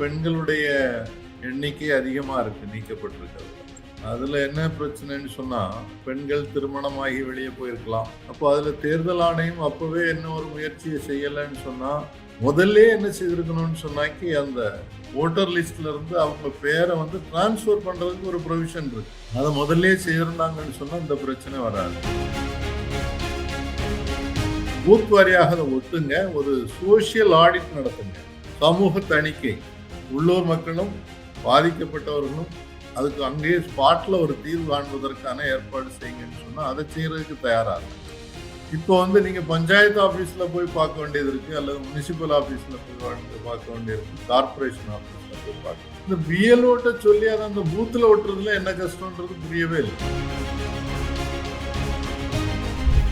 பெண்களுடைய எண்ணிக்கை அதிகமாக இருக்கு நீக்கப்பட்டிருக்கிறது. அதில் என்ன பிரச்சனைன்னு சொன்னால் பெண்கள் திருமணமாகி வெளியே போயிருக்கலாம். அப்போ அதில் தேர்தல் ஆணையம் அப்போவே என்ன ஒரு முயற்சியை செய்யலைன்னு சொன்னால் முதல்ல என்ன செய்திருக்கணும்னு சொன்னாக்கி அந்த ஓட்டர் லிஸ்ட்லேருந்து அவங்க பேரை வந்து டிரான்ஸ்ஃபர் பண்ணுறதுக்கு ஒரு ப்ரொவிஷன் இருக்கு. அதை முதல்ல செய்திருந்தாங்கன்னு சொன்னால் இந்த பிரச்சனை வராது. பூத் வாரியாக அதை ஒட்டுங்க. ஒரு சோசியல் ஆடிட் நடத்துங்க. சமூக தணிக்கை. உள்ளூர் மக்களும் பாதிக்கப்பட்டவர்களும் அதுக்கு அங்கேயே ஸ்பாட்டில் ஒரு தீர்வு காண்பதற்கான ஏற்பாடு செய்யுங்கன்னு சொன்னால் அதை செய்கிறதுக்கு தயாராக இருக்கு. இப்போ வந்து நீங்கள் பஞ்சாயத்து ஆஃபீஸில் போய் பார்க்க வேண்டியது இருக்குது அல்லது முனிசிபல் ஆஃபீஸில் போய் பார்க்க வேண்டியது இருக்குது கார்பரேஷன் ஆஃபீஸில் போய் பார்க்க இந்த பிஎல்ஓட்ட சொல்லி அதை அந்த பூத்தில் ஒட்டுறதுல என்ன கஷ்டம்ன்றது புரியவே இல்லை.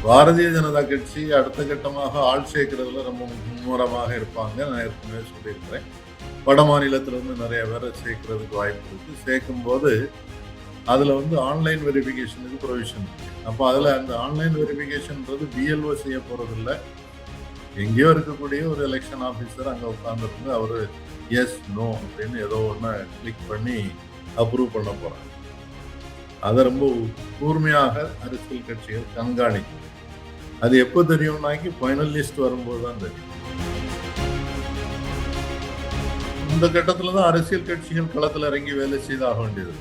பாரதிய ஜனதா கட்சி அடுத்த கட்டமாக ஆள் சேர்க்கிறதுல ரொம்ப மும்முரமாக இருப்பாங்க. நான் ஏற்கனவே சொல்லியிருக்கிறேன். வட மாநிலத்திலிருந்து நிறைய பேரை சேர்க்கறதுக்கு வாய்ப்பு இருக்கு. சேர்க்கும் போது அதுல வந்து ஆன்லைன் வெரிஃபிகேஷனுக்கு ப்ரொவிஷன் அப்போ அதில் அந்த ஆன்லைன் வெரிஃபிகேஷன்ன்றது பிஎல்ஓ செய்ய போகிறதில்ல எங்கேயோ இருக்கக்கூடிய ஒரு எலெக்ஷன் ஆஃபீஸர் அங்கே உட்காந்துருந்து அவர் எஸ் நோ அப்படின்னு ஏதோ ஒன்று கிளிக் பண்ணி அப்ரூவ் பண்ண போகிறாங்க அதை ரொம்ப கூர்மையாக அரசியல் கட்சிகள் கண்காணிக்கும். அது எப்போ தெரியும்னாக்கி ஃபைனல் லிஸ்ட் வரும்போது தான் தெரியும். இந்த கட்டத்துல தான் அரசியல் கட்சிகள் களத்துல இறங்கி வேலை செய்தாக வேண்டியது.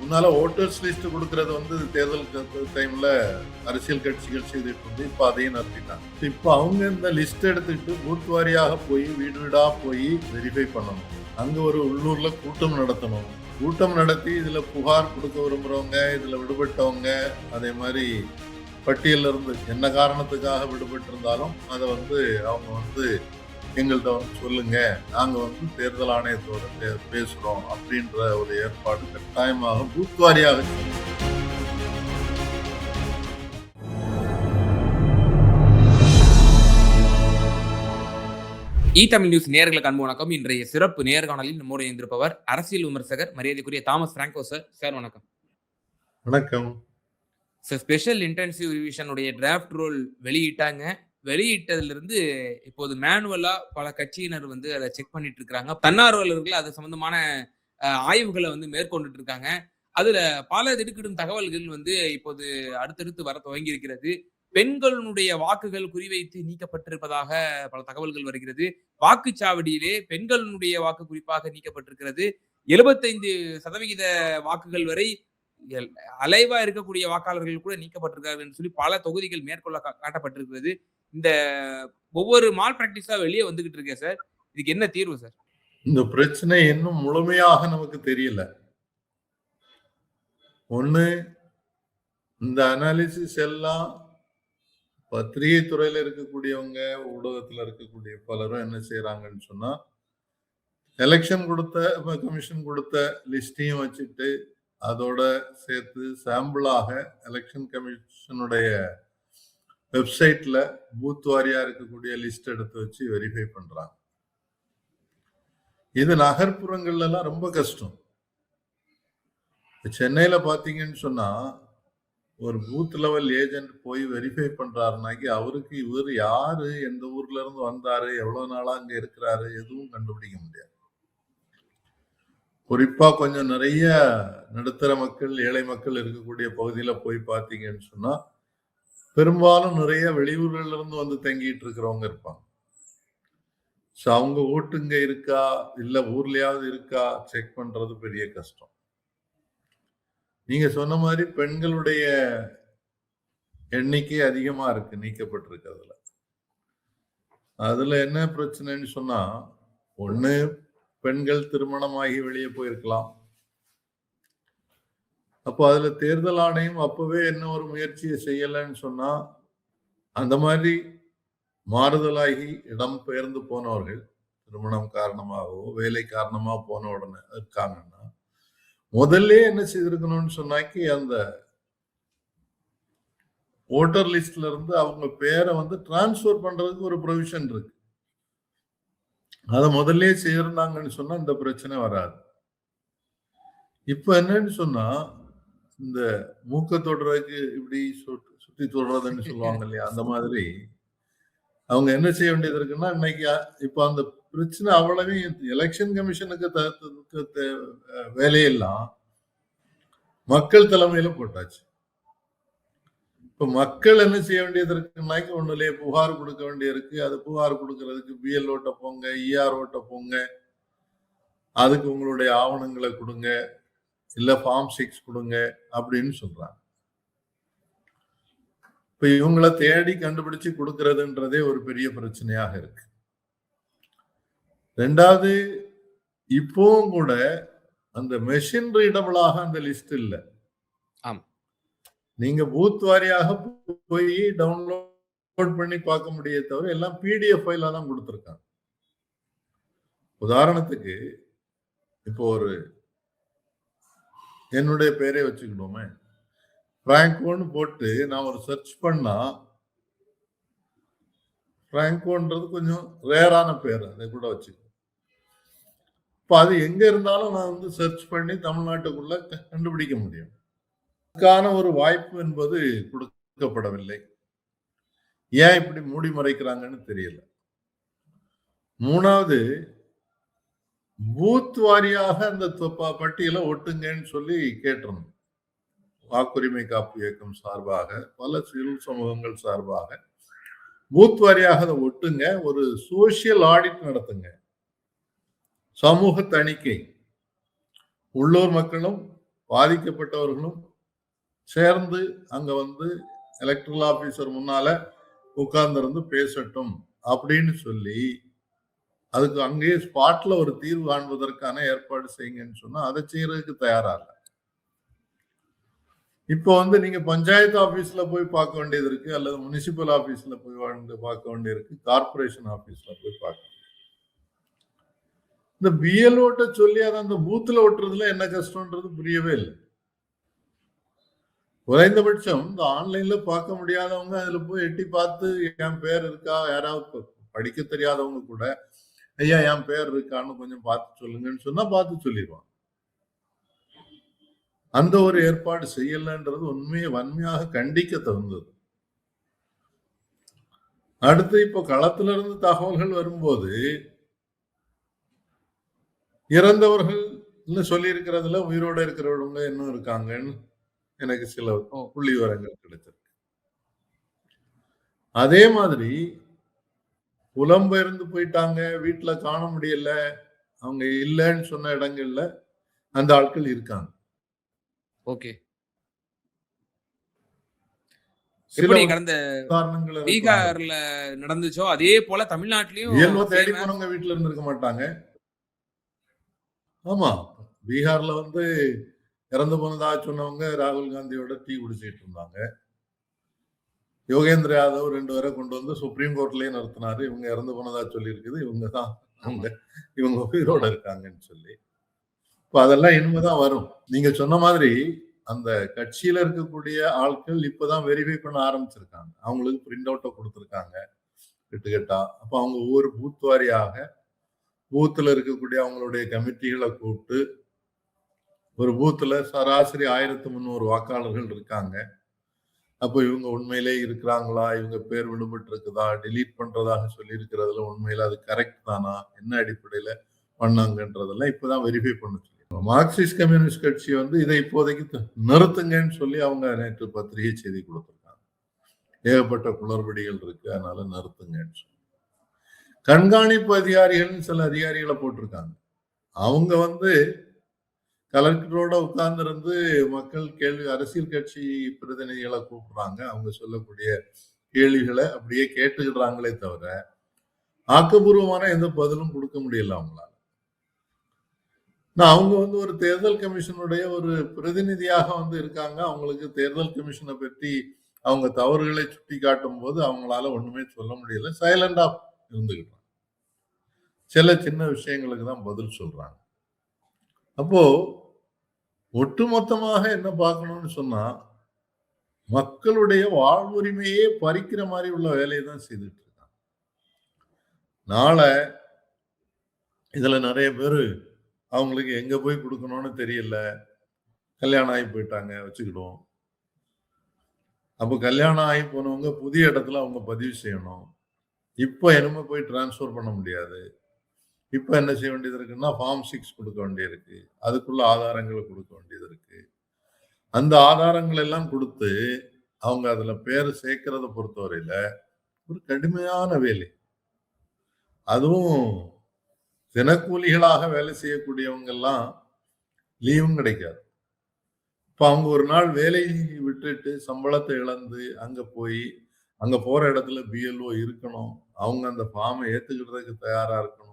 முன்னால ஓட்டர்ஸ் லிஸ்ட் கொடுக்கறது வந்து தேர்தல் டைம்ல அரசியல் கட்சிகள் செய்துட்டு இருந்து இப்ப அதையும் நடத்திட்டாங்க இப்ப அவங்க இந்த லிஸ்ட் எடுத்துக்கிட்டு பூத் வாரியாக போய் வீடு வீடா போய் வெரிஃபை பண்ணணும். அங்க ஒரு உள்ளூர்ல கூட்டம் நடத்தணும். கூட்டம் நடத்தி இதுல புகார் கொடுக்க விரும்புறவங்க இதுல விடுபட்டவங்க அதே மாதிரி பட்டியல்ல இருந்து என்ன காரணத்துக்காக விடுபட்டு இருந்தாலும் அதை வந்து அவங்க வந்து எங்கள்கிட்ட வந்து சொல்லுங்க. நாங்க வந்து தேர்தல் ஆணையத்தோட பே- பேசுறோம் அப்படின்ற ஒரு ஏற்பாடு கட்டாயமாக பூத் வாரியாக இ தமிழ் நியூஸ் நேர்களுக்கு அன்பு வணக்கம். இன்றைய சிறப்பு நேர்காணலில் நம்மோடு இருந்திருப்பவர் அரசியல் விமர்சகர் மரியாதைக்குரிய தாமஸ் பிராங்கோ சார். சார் வணக்கம். வணக்கம். ஸோ ஸ்பெஷல் இன்டென்சிவ் ரிவிஷனுடைய டிராஃப்ட் ரோல் வெளியிட்டாங்க. வெளியிட்டதுலேருந்து இப்போது மேனுவலாக பல கட்சியினர் வந்து அதை செக் பண்ணிட்டு இருக்கிறாங்க தன்னார்வலர்கள் அது சம்மந்தமான ஆய்வுகளை வந்து மேற்கொண்டுட்டு இருக்காங்க அதுல பல திடுக்கிடும் தகவல்கள் வந்து இப்போது அடுத்தடுத்து வர துவங்கி இருக்கிறது பெண்களுடைய வாக்குகள் குறிவைத்து நீக்கப்பட்டிருப்பதாக பல தகவல்கள் வருகிறது. வாக்குச்சாவடியிலே பெண்களுடைய வாக்கு குறிப்பாக நீக்கப்பட்டிருக்கிறது. எழுபத்தைந்து சதவிகித வாக்குகள் வரை அலைவா இருக்கக்கூடிய வாக்காளர்கள் கூட நீக்கப்பட்டிருக்கார்கள் சொல்லி பல தொகுதிகள் மேற்கொள்ள காட்டப்பட்டிருக்கிறது. இந்த ஒவ்வொரு மால் பிராக்டிஸா வெளியே வந்துகிட்டு இருக்கேன் சார். இதுக்கு என்ன தீர்வு சார்? இந்த பிரச்சனை இன்னும் முழுமையாக நமக்கு தெரியல. ஒண்ணு இந்த அனாலிசிஸ் எல்லாம் பத்திரிகை துறையில இருக்கக்கூடியவங்க ஊடகத்துல இருக்கக்கூடிய பலரும் என்ன செய்யறாங்கன்னு சொன்னா எலெக்ஷன் கொடுத்த கமிஷன் கொடுத்த லிஸ்டையும் வச்சுட்டு அதோட சேர்த்து சாம்பிளாக எலெக்ஷன் கமிஷனுடைய வெப்சைட்ல பூத் வாரியா இருக்கக்கூடிய லிஸ்ட் எடுத்து வச்சு வெரிஃபை பண்றாங்க. இது நகர்ப்புறங்கள்ல எல்லாம் ரொம்ப கஷ்டம். சென்னையில பாத்தீங்கன்னு சொன்னா ஒரு பூத் லெவல் ஏஜென்ட் போய் வெரிஃபை பண்றாருனாக்கி அவருக்கு இவர் யாரு எந்த ஊர்ல இருந்து வந்தாரு எவ்வளவு நாளா அங்க இருக்கிறாரு எதுவும் கண்டுபிடிக்க முடியாது. குறிப்பா கொஞ்சம் நிறைய நடுத்தர மக்கள் ஏழை மக்கள் இருக்கக்கூடிய பகுதியில போய் பார்த்தீங்கன்னு சொன்னா பெரும்பாலும் நிறைய வெளியூர்களிலிருந்து வந்து தங்கிட்டு இருக்கிறவங்க இருப்பாங்க. ஸோ அவங்க ஓட்டுங்க இருக்கா? இல்ல ஊர்லயாவது இருக்கா? செக் பண்றது பெரிய கஷ்டம். நீங்க சொன்ன மாதிரி பெண்களுடைய எண்ணிக்கை அதிகமா இருக்கு அதில். அதுல என்ன பிரச்சனைன்னு சொன்னா ஒண்ணு பெண்கள் திருமணமாகி வெளியே போயிருக்கலாம். அப்போ அதுல தேர்தல் ஆணையம் அப்பவே என்ன ஒரு முயற்சியை செய்யலைன்னு சொன்னா அந்த மாதிரி மாறுதலாகி இடம் பெயர்ந்து போனவர்கள் திருமணம் காரணமாகவோ வேலை காரணமா போன உடனே இருக்காங்கன்னா முதல்ல என்ன செய்திருக்கணும்னு சொன்னாக்கி அந்த ஓட்டர் லிஸ்ட்ல இருந்து அவங்க பேரை வந்து டிரான்ஸ்ஃபர் பண்றதுக்கு ஒரு ப்ரொவிஷன் இருக்கு. அதை முதல்ல சேர்ந்தாங்கன்னு சொன்னா இந்த பிரச்சனை வராது. இப்ப என்னன்னு சொன்னா இந்த மூக்க தொடுறதுக்கு இப்படி சுட்- சுத்தி தொடுறதுன்னு சொல்லுவாங்க இல்லையா அந்த மாதிரி. அவங்க என்ன செய்ய வேண்டியது இருக்குன்னா இன்னைக்கு இப்ப அந்த பிரச்சனை அவ்வளவே எலெக்ஷன் கமிஷனுக்கு த- வேலையெல்லாம் மக்கள் தலைமையில போட்டாச்சு. இப்ப மக்கள் என்ன செய்ய வேண்டியது இருக்குன்னாக்க ஒண்ணுலயே புகார் கொடுக்க வேண்டியிருக்கு. அது புகார் கொடுக்கறதுக்கு பிஎல் ஓட்ட போங்க இஆர் ஓட்ட போங்க. அதுக்கு உங்களுடைய ஆவணங்களை கொடுங்க. இல்ல ஃபார்ம் சிக்ஸ் கொடுங்க அப்படின்னு சொல்றாங்க. இப்ப இவங்கள தேடி கண்டுபிடிச்சு கொடுக்கறதுன்றதே ஒரு பெரிய பிரச்சனையாக இருக்கு. ரெண்டாவது இப்பவும் கூட அந்த மெஷின் ரீடபிளாக அந்த லிஸ்ட் இல்ல. ஆம். நீங்க பூத் வாரியாக போய் டவுன்லோட் பண்ணி பார்க்க முடியே தவிர எல்லாம் பிடிஎஃப் ஃபைலாக தான் கொடுத்துருக்காங்க. உதாரணத்துக்கு இப்போ ஒரு என்னுடைய பேரே வச்சுக்கிட்டோமே பிராங்கோன்னு போட்டு நான் ஒரு சர்ச் பண்ணா பிராங்கோன்றது கொஞ்சம் ரேரான பேர் அதை கூட வச்சு இப்போ அது எங்க இருந்தாலும் நான் வந்து சர்ச் பண்ணி தமிழ்நாட்டுக்குள்ள க- கண்டுபிடிக்க முடியும். அதுக்கான ஒரு வாய்ப்பு என்பது கொடுக்கப்படவில்லை. ஏன் இப்படி மூடி மறைக்கிறாங்கன்னு தெரியல. மூணாவது பூத் வாரியாக அந்த பட்டியலை ஒட்டுங்கன்னு சொல்லி கேட்டிருந்தோம் வாக்குரிமை காப்பு இயக்கம் சார்பாக பல சிவில் சமூகங்கள் சார்பாக. பூத் வாரியாக அதை ஒட்டுங்க ஒரு சோசியல் ஆடிட் நடத்துங்க. சமூக தணிக்கை. உள்ளூர் மக்களும் பாதிக்கப்பட்டவர்களும் சேர்ந்து அங்க வந்து எலக்ட்ரல் ஆபீசர் முன்னால உட்கார்ந்திருந்து பேசட்டும் அப்படின்னு சொல்லி அதுக்கு அங்கேயே ஸ்பாட்ல ஒரு தீர்வு காண்பதற்கான ஏற்பாடு செய்யுங்கன்னு சொன்னா அதை செய்யறதுக்கு தயாரா இல்ல. இப்போ வந்து நீங்க பஞ்சாயத்து ஆபீஸ்ல போய் பார்க்க வேண்டியது இருக்கு அல்லது முனிசிபல் ஆபீஸ்ல போய் வாழ்ந்து பார்க்க வேண்டியிருக்கு கார்ப்பரேஷன் ஆபீஸ்ல போய் பார்க்க இந்த பிஎல் ஓட்ட சொல்லி அதை அந்த பூத்துல ஓட்டுறதுல என்ன கஷ்டம்ன்றது புரியவே இல்லை. குறைந்தபட்சம் இந்த ஆன்லைன்ல பார்க்க முடியாதவங்க அதுல போய் எட்டி பார்த்து என் பேர் இருக்கா யாராவது படிக்க தெரியாதவங்க கூட ஐயா என் பேர் இருக்கான்னு கொஞ்சம் பார்த்து சொல்லுங்கன்னு சொன்னா பார்த்து சொல்லிடுவான். அந்த ஒரு ஏற்பாடு செய்யலன்றது உண்மையை வன்மையாக கண்டிக்க தகுந்தது. அடுத்து இப்போ களத்துல இருந்து தகவல்கள் வரும்போது இறந்தவர்கள் சொல்லி இருக்கிறதுல உயிரோட இருக்கிறவங்க இன்னும் இருக்காங்கன்னு எனக்கு சில. புள்ளி விவரங்கள் கிடைச்சிருக்கு அதே மாதிரி புலம்பெயர்ந்து போயிட்டாங்க வீட்டுல காண முடியல அவங்க இல்லைன்னு சொன்ன இடங்கள்ல அந்த ஆட்கள் இருக்காங்க ஓகே கடந்த. பீகார்ல நடந்துச்சோ அதே போல தமிழ்நாட்டிலயும் இயல்பா தேடி போனவங்க வீட்டுல இருந்திருக்க மாட்டாங்க ஆமா பீகார்ல வந்து இறந்து போனதா சொன்னவங்க ராகுல் காந்தியோட டீ குடிச்சிட்டு இருந்தாங்க. யோகேந்திர யாதவ் ரெண்டு பேரை கொண்டு வந்து சுப்ரீம் கோர்ட்லயே நடத்தினாரு இவங்க இறந்து போனதா சொல்லி இருக்குது இவங்க தான் அவங்க இவங்க உயிரோட இருக்காங்கன்னு சொல்லி. இப்போ அதெல்லாம் இனிமேதான் வரும். நீங்க சொன்ன மாதிரி அந்த கட்சியில இருக்கக்கூடிய ஆட்கள் இப்பதான் வெரிஃபை பண்ண ஆரம்பிச்சிருக்காங்க. அவங்களுக்கு பிரிண்ட் அவுட்டை கொடுத்துருக்காங்க. கெட்டுக்கெட்டா அப்போ அவங்க ஒவ்வொரு பூத் வாரியாக பூத்துல இருக்கக்கூடிய அவங்களுடைய கமிட்டிகளை கூப்பிட்டு ஒரு பூத்துல சராசரி ஆயிரத்தி முந்நூறு வாக்காளர்கள் இருக்காங்க. அப்போ இவங்க உண்மையிலே இருக்கிறாங்களா? இவங்க பேர் விடுபட்டு இருக்குதா டிலீட் பண்றதாக சொல்லியிருக்கிறதுல உண்மையில அது கரெக்ட் தானா? என்ன அடிப்படையில பண்ணாங்கன்றதெல்லாம் இப்பதான் வெரிஃபை பண்ண சொல்லி மார்க்சிஸ்ட் கம்யூனிஸ்ட் கட்சி வந்து இதை இப்போதைக்கு நிறுத்துங்கன்னு சொல்லி அவங்க நேற்று பத்திரிகை செய்தி கொடுத்துருக்காங்க. ஏகப்பட்ட குளறுபடிகள் இருக்கு அதனால நிறுத்துங்கன்னு சொல்லி. கண்காணிப்பு அதிகாரிகள்னு சில அதிகாரிகளை போட்டிருக்காங்க. அவங்க வந்து கலெக்டரோட உட்கார்ந்திருந்து மக்கள் கேள்வி அரசியல் கட்சி பிரதிநிதிகளை கூப்பிடுறாங்க. அவங்க சொல்லக்கூடிய கேள்விகளை அப்படியே கேட்டுக்கிறாங்களே தவிர ஆக்கப்பூர்வமான எந்த பதிலும் கொடுக்க முடியல அவங்களால. நான் அவங்க வந்து ஒரு தேர்தல் கமிஷனுடைய ஒரு பிரதிநிதியாக வந்து இருக்காங்க. அவங்களுக்கு தேர்தல் கமிஷனை பற்றி அவங்க தவறுகளை சுட்டி காட்டும் போது அவங்களால ஒண்ணுமே சொல்ல முடியல. சைலண்டா இருந்துகிட்டாங்க. சில சின்ன விஷயங்களுக்கு தான் பதில் சொல்றாங்க. அப்போ ஒட்டுமொத்தமாக என்ன பார்க்கணும்னு சொன்னா மக்களுடைய வாழ்வுரிமையே பறிக்கிற மாதிரி உள்ள வேலையை தான் செய்துட்டு இருக்காங்க நாளை இதுல நிறைய பேர் அவங்களுக்கு எங்க போய் கொடுக்கணும்னு தெரியல கல்யாணம் ஆகி போயிட்டாங்க வச்சுக்கிடுவோம். அப்போ கல்யாணம் ஆகி போனவங்க புதிய இடத்துல அவங்க பதிவு செய்யணும். இப்போ என்னமோ போய் டிரான்ஸ்ஃபர் பண்ண முடியாது. இப்போ என்ன செய்ய வேண்டியது இருக்குன்னா ஃபார்ம் சிக்ஸ் கொடுக்க வேண்டியிருக்கு. அதுக்குள்ள ஆதாரங்களை கொடுக்க வேண்டியது இருக்கு. அந்த ஆதாரங்கள் எல்லாம் கொடுத்து அவங்க அதில் பேர் சேர்க்கறத பொறுத்தவரையில் ஒரு கடுமையான வேலை. அதுவும் தினக்கூலிகளாக வேலை செய்யக்கூடியவங்கெல்லாம் லீவும் கிடைக்காது. இப்போ அவங்க ஒரு நாள் வேலையை விட்டுட்டு சம்பளத்தை இழந்து அங்கே போய் அங்கே போகிற இடத்துல பிஎல்ஓ இருக்கணும். அவங்க அந்த ஃபார்மை ஏற்றுக்கிறதுக்கு தயாராக இருக்கணும்.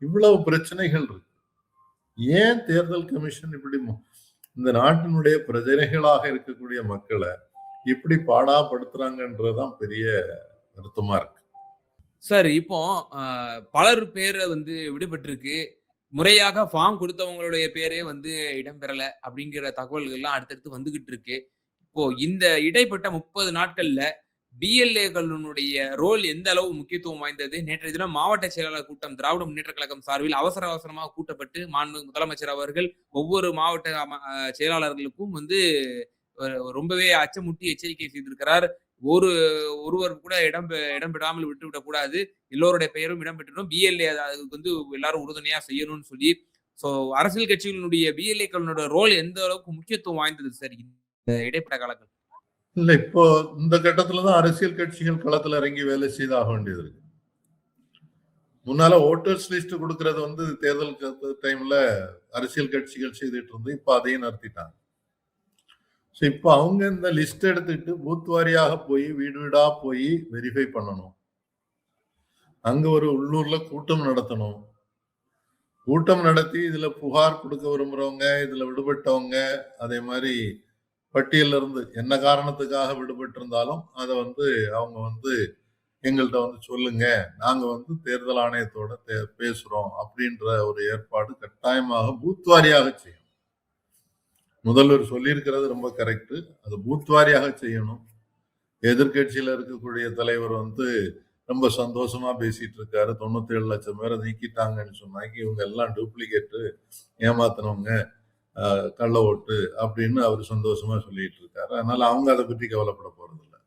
இவ்வளவு பிரச்சனைகள் இருக்கு. ஏன் தேர்தல் கமிஷன் இப்படி ம- இந்த நாட்டினுடைய பிரஜனைகளாக இருக்கக்கூடிய மக்களை இப்படி பாடாப்படுத்துறாங்கன்றதுதான் பெரிய வருத்தமா இருக்கு. சார் இப்போ பலர் பேரை வந்து விடுபட்டிருக்கு. முறையாக ஃபார்ம் கொடுத்தவங்களுடைய பேரே வந்து இடம்பெறல அப்படிங்கிற தகவல்கள்லாம் அடுத்தடுத்து வந்துகிட்டு இருக்கு. இப்போ இந்த இடைப்பட்ட முப்பது நாட்கள்ல பிஎல்ஏக்களுடைய ரோல் எந்த அளவு முக்கியத்துவம் வாய்ந்தது? நேற்றைய தினம் மாவட்ட செயலாளர் கூட்டம் திராவிட முன்னேற்ற கழகம் சார்பில் அவசர அவசரமாக கூட்டப்பட்டு மாண்பு முதலமைச்சர் அவர்கள் ஒவ்வொரு மாவட்ட அம- செயலாளர்களுக்கும் வந்து ரொம்பவே அச்சமுட்டி எச்சரிக்கை செய்திருக்கிறார். ஒரு ஒருவர் கூட இடம் இடம்பெறாமல் விட்டு விடக்கூடாது எல்லோருடைய பெயரும் இடம்பெற்றணும் பிஎல்ஏ அதுக்கு வந்து எல்லாரும் உறுதுணையா செய்யணும்னு சொல்லி சோ அரசியல் கட்சிகளுடைய பிஎல்ஏக்களோட ரோல் எந்த அளவுக்கு முக்கியத்துவம் வாய்ந்தது? சார் இந்த இடைப்பட்ட காலங்கள். இல்ல இப்போ இந்த கட்டத்துலதான் அரசியல் கட்சிகள் களத்துல இறங்கி வேலை செய்தாக வேண்டியது இருக்கு. முன்னால ஓட்டர்ஸ் லிஸ்ட் கொடுக்கறது வந்து தேர்தல் டைம்ல அரசியல் கட்சிகள் செய்துட்டு இருந்து இப்ப அதையும் நடத்திட்டாங்க ஸோ இப்போ அவங்க இந்த லிஸ்ட் எடுத்துட்டு பூத் வாரியாக போய் வீடு வீடா போய் வெரிஃபை பண்ணணும். அங்க ஒரு உள்ளூர்ல கூட்டம் நடத்தணும். கூட்டம் நடத்தி இதுல புகார் கொடுக்க விரும்புறவங்க இதுல விடுபட்டவங்க அதே மாதிரி பட்டியல்ல இருந்து என்ன காரணத்துக்காக விடுபட்டு இருந்தாலும் அதை வந்து அவங்க வந்து எங்கள்கிட்ட வந்து சொல்லுங்க. நாங்க வந்து தேர்தல் ஆணையத்தோட தே- பேசுறோம் அப்படின்ற ஒரு ஏற்பாடு கட்டாயமாக பூத் வாரியாக செய்யணும். முதல்வர் சொல்லியிருக்கிறது ரொம்ப கரெக்டு அது பூத் வாரியாக செய்யணும். எதிர்கட்சியில இருக்கக்கூடிய தலைவர் வந்து ரொம்ப சந்தோஷமா பேசிட்டு இருக்காரு தொண்ணூத்தி ஏழு லட்சம் பேரை நீக்கிட்டாங்கன்னு சொன்னாங்க. இவங்க எல்லாம் டூப்ளிகேட்டு ஏமாத்தினவங்க. கள்ள ஓட்டு அப்படின்னு அவர் சந்தோஷமா சொல்லிட்டு இருக்காரு அதனால அவங்க அதை பற்றி கவலைப்பட போறது இல்லை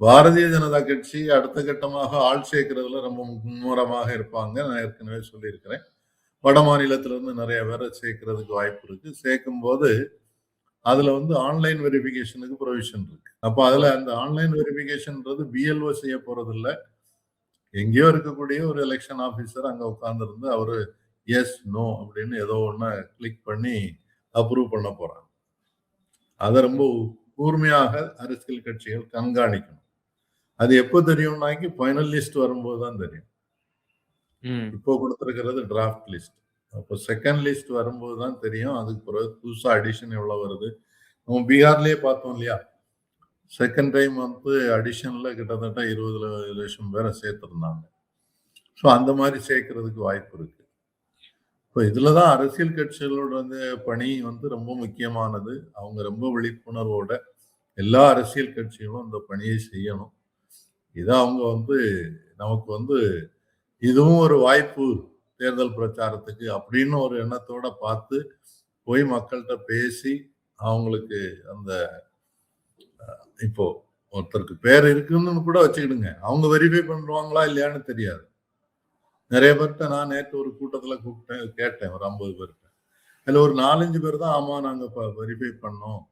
பாரதிய ஜனதா கட்சி அடுத்த கட்டமாக ஆள் சேர்க்கறதுல ரொம்ப மும்முரமாக இருப்பாங்க. நான் ஏற்கனவே சொல்லியிருக்கிறேன். வட மாநிலத்திலிருந்து நிறைய பேரை சேர்க்கறதுக்கு வாய்ப்பு இருக்கு. சேர்க்கும் போது அதுல வந்து ஆன்லைன் வெரிஃபிகேஷனுக்கு ப்ரொவிஷன் இருக்கு. அப்ப அதுல அந்த ஆன்லைன் வெரிஃபிகேஷன்ன்றது பிஎல்ஓ செய்ய போறது இல்லை எங்கேயோ இருக்கக்கூடிய ஒரு எலெக்ஷன் ஆபீசர் அங்க உட்கார்ந்திருந்து அவரு எஸ் நோ அப்படின்னு ஏதோ ஒண்ண கிளிக் பண்ணி அப்ரூவ் பண்ண போறாங்க. அதை ரொம்ப கூர்மையாக அரசியல் கட்சிகள் கண்காணிக்கணும். அது எப்போ தெரியும்னாக்கி ஃபைனல் லிஸ்ட் வரும்போது தான் தெரியும். இப்போ கொடுத்துருக்கிறது டிராஃப்ட் லிஸ்ட் அப்போ செகண்ட் லிஸ்ட் வரும்போது தான் தெரியும். அதுக்கு பிறகு புதுசா அடிஷன் எவ்வளவு வருது. நம்ம பீகார்லயே பார்த்தோம் இல்லையா? செகண்ட் டைம் வந்து அடிஷன்ல கிட்டத்தட்ட இருபது லட்சம் பேரை சேர்த்துருந்தாங்க. ஸோ அந்த மாதிரி சேர்க்கறதுக்கு வாய்ப்பு இருக்கு. இப்போ இதில் தான் அரசியல் கட்சிகளோட வந்து பணி வந்து ரொம்ப முக்கியமானது. அவங்க ரொம்ப விழிப்புணர்வோட எல்லா அரசியல் கட்சிகளும் அந்த பணியை செய்யணும். இதை அவங்க வந்து நமக்கு வந்து இதுவும் ஒரு வாய்ப்பு தேர்தல் பிரச்சாரத்துக்கு அப்படின்னு ஒரு எண்ணத்தோட பார்த்து போய் மக்கள்கிட்ட பேசி அவங்களுக்கு அந்த இப்போ ஒருத்தருக்கு பேர் இருக்குன்னு கூட வச்சுக்கிடுங்க. அவங்க வெரிஃபை பண்ணுவாங்களா இல்லையான்னு தெரியாது. நிறைய பேர்கிட்ட நான் நேற்று ஒரு கூட்டத்துல கூப்பிட்டேன் கேட்டேன் ஒரு ஐம்பது பேர்கிட்ட. அதுல ஒரு நாலஞ்சு பேர் தான் ஆமா நாங்க வெரிஃபை பண்ணோம்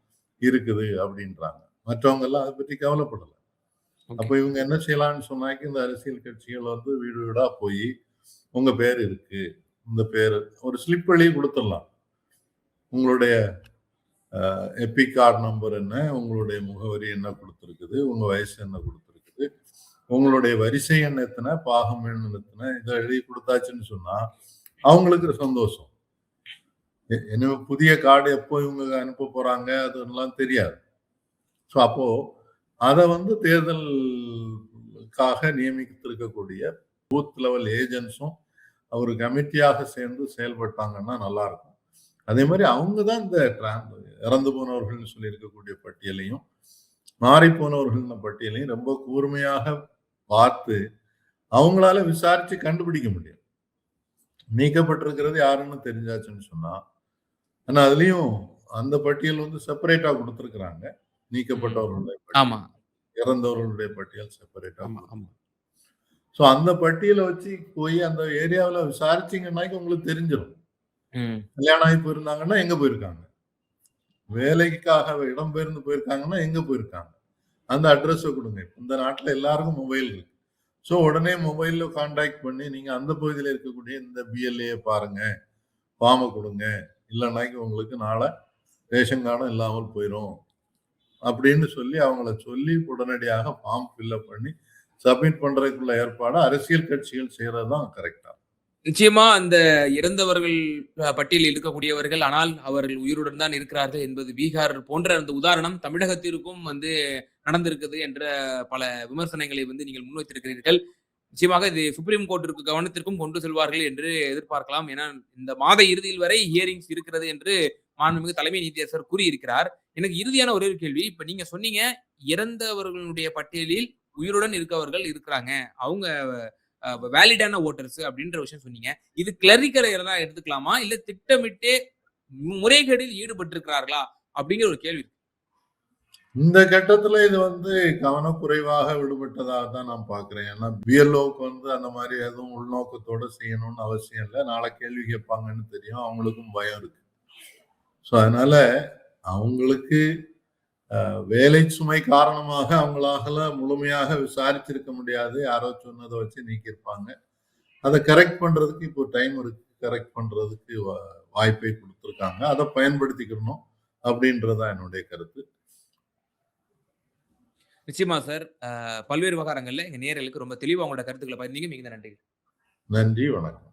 இருக்குது அப்படின்றாங்க. மற்றவங்க எல்லாம் அதை பற்றி கவலைப்படல. அப்ப இவங்க என்ன செய்யலாம்னு சொன்னாக்க இந்த அரசியல் கட்சிகள் வந்து வீடு வீடா போய் உங்க பேர் இருக்கு இந்த பேர் ஒரு ஸ்லிப் எழுதி கொடுத்துடலாம். உங்களுடைய எபிக் கார்டு நம்பர் என்ன உங்களுடைய முகவரி என்ன கொடுத்துருக்குது உங்க வயசு என்ன கொடுத்துருக்குது உங்களுடைய வரிசை எண் எத்தனை? பாகம் எண் எத்தனை? இதை எழுதி கொடுத்தாச்சுன்னு சொன்னா அவங்களுக்கு சந்தோஷம். என்ன புதிய கார்டு எப்போ இவங்க அனுப்ப போறாங்க அதெல்லாம் தெரியாது. ஸோ அப்போ அதை வந்து தேர்தலுக்காக நியமித்திருக்கக்கூடிய பூத் லெவல் ஏஜென்ட்ஸும் ஒரு கமிட்டியாக சேர்ந்து செயல்பட்டாங்கன்னா நல்லா இருக்கும் அதே மாதிரி அவங்க தான் இந்த tran- இறந்து போனவர்கள்னு சொல்லி இருக்கக்கூடிய பட்டியலையும் மாறி போனவர்கள் பட்டியலையும் ரொம்ப கூர்மையாக பார்த்து அவங்களால விசாரிச்சு கண்டுபிடிக்க முடியும். நீக்கப்பட்டிருக்கிறது யாருன்னு தெரிஞ்சாச்சுன்னு சொன்னா ஆனா அதுலயும் அந்த பட்டியல் வந்து செப்பரேட்டா கொடுத்துருக்குறாங்க. நீக்கப்பட்டவர்களுடைய. ஆமா. இறந்தவர்களுடைய பட்டியல் செப்பரேட்டா ஆமா ஆமா. ஸோ அந்த பட்டியலை வச்சு போய் அந்த ஏரியாவில் விசாரிச்சீங்கன்னாக்கி உங்களுக்கு தெரிஞ்சிடும். கல்யாணம் ஆகி போயிருந்தாங்கன்னா எங்க போயிருக்காங்க? வேலைக்காக இடம்பெயர்ந்து போயிருக்காங்கன்னா எங்க போயிருக்காங்க? அந்த அட்ரஸை கொடுங்க. இந்த நாட்டில் எல்லாருக்கும் மொபைல் இருக்கு. ஸோ உடனே மொபைலில் காண்டாக்ட் பண்ணி நீங்கள் அந்த பகுதியில் இருக்கக்கூடிய இந்த பிஎல்ஏ பாருங்க. ஃபார்மை கொடுங்க. இல்லைனாக்கி உங்களுக்கு நாளை ரேஷன் கார்டும் இல்லாமல் போயிடும் அப்படின்னு சொல்லி அவங்கள சொல்லி உடனடியாக ஃபார்ம் ஃபில்அப் பண்ணி சப்மிட் பண்றதுக்குள்ள ஏற்பாடு அரசியல் கட்சிகள் செய்யறது தான் கரெக்டா நிச்சயமா அந்த இறந்தவர்கள் பட்டியலில் இருக்கக்கூடியவர்கள் ஆனால் அவர்கள் உயிருடன் தான் இருக்கிறார்கள் என்பது பீகார் போன்ற அந்த உதாரணம் தமிழகத்திற்கும் வந்து நடந்திருக்குது என்ற பல விமர்சனங்களை வந்து நீங்கள் முன்வைத்திருக்கிறீர்கள். நிச்சயமாக இது சுப்ரீம் கோர்ட்டிற்கு கவனத்திற்கும் கொண்டு செல்வார்கள் என்று எதிர்பார்க்கலாம். ஏன்னா இந்த மாத இறுதியில் வரை ஹியரிங்ஸ் இருக்கிறது என்று மாண்புமிகு தலைமை நீதியரசர் கூறியிருக்கிறார். எனக்கு இறுதியான ஒரே ஒரு கேள்வி. இப்ப நீங்க சொன்னீங்க இறந்தவர்களுடைய பட்டியலில் உயிருடன் இருக்கவர்கள் இருக்கிறாங்க. அவங்க வேலிடான ஓட்டர்ஸ் அப்படின்ற விஷயம் சொன்னீங்க. இது கிளரிக்கல் எல்லாம் எடுத்துக்கலாமா? இல்ல திட்டமிட்டே முறைகேடில் ஈடுபட்டிருக்கிறார்களா? அப்படிங்கிற ஒரு கேள்வி இந்த கட்டத்துல இது வந்து கவனக்குறைவாக விடுபட்டதாக தான் நான் பாக்குறேன் ஏன்னா பிஎல்ஓக்கு வந்து அந்த மாதிரி எதுவும் உள்நோக்கத்தோட செய்யணும்னு அவசியம் இல்லை. நாளை கேள்வி கேட்பாங்கன்னு தெரியும். அவங்களுக்கும் பயம் இருக்கு. ஸோ அதனால அவங்களுக்கு வேலை சுமை காரணமாக அவங்களால முழுமையாக விசாரிச்சிருக்க முடியாது. யாரோ சொன்னதை வச்சு நீக்கியிருப்பாங்க. அதை கரெக்ட் பண்றதுக்கு இப்போ டைம் இருக்கு. கரெக்ட் பண்றதுக்கு வா- வாய்ப்பை கொடுத்துருக்காங்க. அதை பயன்படுத்திக்கணும் அப்படின்றதான் என்னுடைய கருத்து. நிச்சயமா சார் பல்வேறு விவகாரங்கள்ல எங்க நேரலுக்கு ரொம்ப தெளிவா உங்களோட கருத்துக்களை பயந்தீங்க மிகுந்த நன்றி நன்றி வணக்கம்.